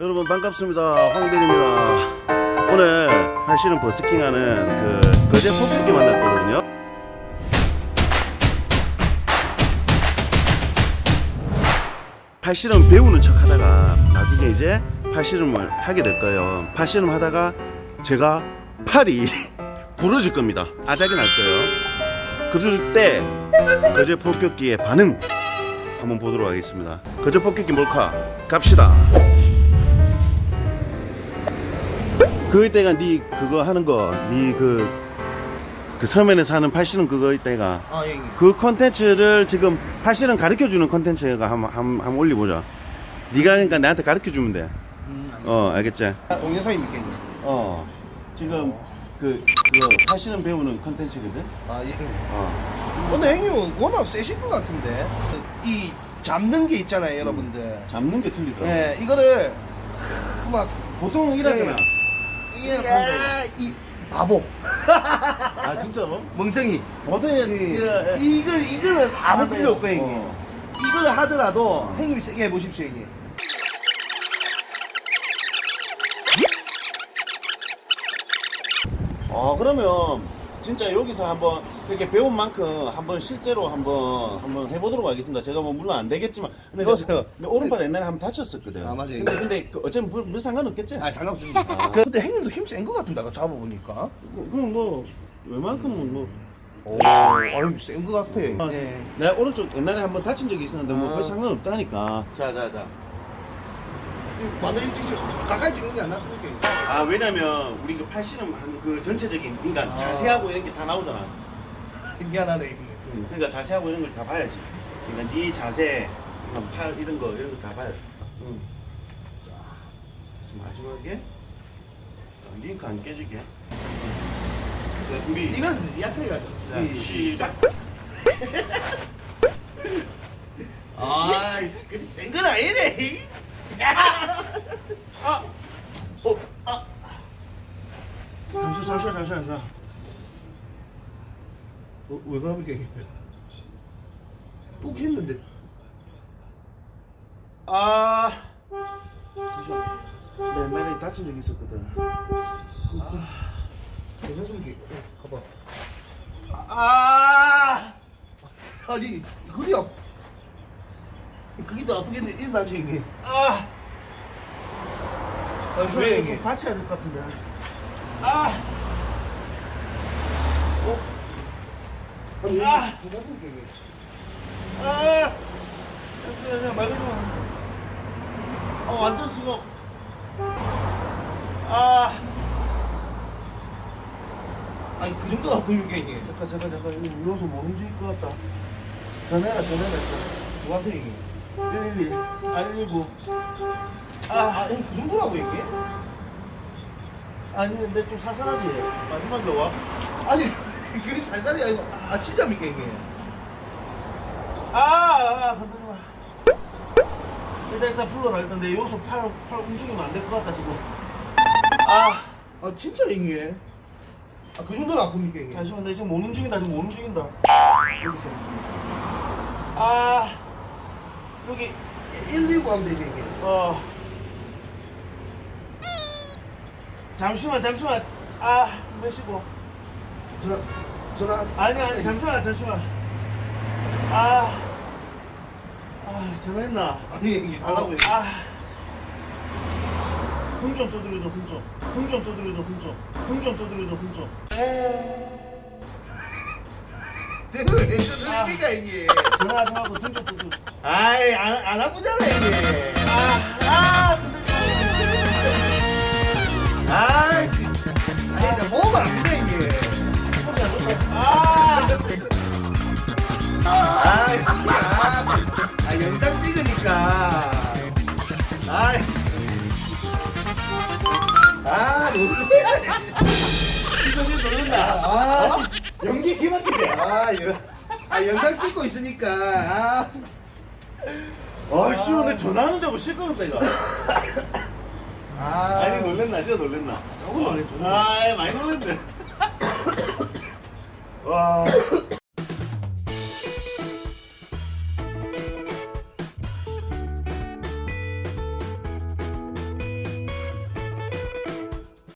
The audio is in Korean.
여러분 반갑습니다. 황대리입니다. 오늘 팔씨름 버스킹하는 그 거제 폭격기 만났거든요. 팔씨름 배우는 척 하다가 나중에 이제 팔씨름을 하게 될 거예요. 팔씨름 하다가 제가 팔이 부러질 겁니다. 아작이 날 거예요. 그럴 때 거제 폭격기의 반응 한번 보도록 하겠습니다. 거제 폭격기 몰카 갑시다. 그때가 네 그거 하는 거 네그 그 서면에서 하는 팔씨름 그거 이때가 아, 예, 예. 그 컨텐츠를 지금 팔씨름 가르쳐 주는 컨텐츠가 한번 한번 한번 올려보자. 네가 그러니까 나한테 가르쳐 주면 돼. 음, 알겠습니다. 어 알겠지? 아, 동영상입니까, 이게? 어 지금 그, 그 팔씨름 배우는 컨텐츠거든. 아, 예. 어 근데 형님은 워낙 세신 것 같은데. 이 잡는 게 있잖아요, 여러분들. 잡는 게 틀리더라. 예, 이거를 막 보통 이러잖아. 야, 이 바보, 아 진짜로? 멍청이. 보통 이, 이래. 이거 이거는 아무 필요 없고 형님. 어. 이걸 하더라도 형님이 세게 해보십시오, 형님. 어 그러면 진짜 여기서 한번 이렇게 배운 만큼 한번 실제로 한번 한번 해보도록 하겠습니다. 제가 뭐 물론 안 되겠지만 근데 너- 내가 내 오른팔 옛날에 한번 다쳤었거든. 아, 맞아요. 근데, 근데 그 어차피 별, 별 상관없겠지. 아, 상관없습니다. 그, 근데 형님도 힘 센 것 같은데, 아까 잡아보니까. 그- 그럼 뭐 웬만큼은 뭐. 오, 아유, 센것 같아. 아, 예. 내가 오른쪽 옛날에 한번 다친 적이 있었는데 뭐 아. 별 상관없다니까. 자자자. 완전 일찍 가까이 찍는 게안 났습니까? 아 왜냐면 우리 그 팔씨름 한그 전체적인 그러니까 아. 자세하고 이런 게 다 나오잖아. 미안하네, 형님. 응, 그러니까 자세하고 이런 걸 다 봐야지. 그러니까 네 자세, 그다음 팔 이런 거 이런 거 다 봐야지. 응. 자, 지금 마지막에 자, 링크 안 깨지게. 자, 준비. 이건 약해가지고. 자, 시작. 아, 근데 센건 아니네. 아, 어, 아. 잠시, 잠시만, 잠시만, 잠시만. 어, 왜 그럽니까 이게? 또 했는데. 아. 내 옛날에 다친 적 있었거든. 괜찮습니까? 가봐. 아. 아니, 아. 그게 더 아프겠네. 일 나중에 이게. 아. 아, 왜왜 이게 이게? 받쳐야 될 것 같은데. 아. 아. 아. 어, 완전 지금. 아. 아니, 그 정도 아프니까 이게. 잠깐, 잠깐, 잠깐. 이거 누워서 못 움직일 것 같다. 전화해라, 전화해라. 누구한테 이게? 112, 아, 119. 아, 아, 아, 그 정도라고 이게? 아니, 근데 좀 사살하지. 마지막에 와. 아니, 그게 살살이 아니고, 아, 진짜입니까 이게? 아, 아, 건드지 마. 일단, 일단 불러라. 일단 내 여기서 팔, 팔 움직이면 안 될 것 같다, 지금. 아, 아, 진짜 이게? 아, 그 정도로 아픕니까 이게? 잠시만, 내 지금 못 움직인다, 지금 못 움직인다. 여기서. 아, 여기, 119 하면 되지 이게. 어. 잠시만, 잠시만. 아, 좀 내쉬고. 전화, 전화. 아니, 아니, 잠시만, 잠시만. 아, 아, 전화했나? 아니, 이게 달라고 이게. 아. 등좀 두드려줘, 등 좀. 등좀 두드려줘, 등 좀. 등좀 두드려줘, 등 좀. 내가 왜 저러니까 이게? 전화하지 말고 등좀 두드려. 아이, 안, 안 아프잖아 이게. 아, 아, 놀른다. 아, 연기 기막히게. 아, 여, 아, 영상 찍고 있으니까. 아. 아, 씨, 오늘 전화하는 자고 실컷했다, 이거. 아, 아니, 놀랬나? 진짜 놀랬나? 조금 놀랬죠. 아, 많이 놀랬네. 와.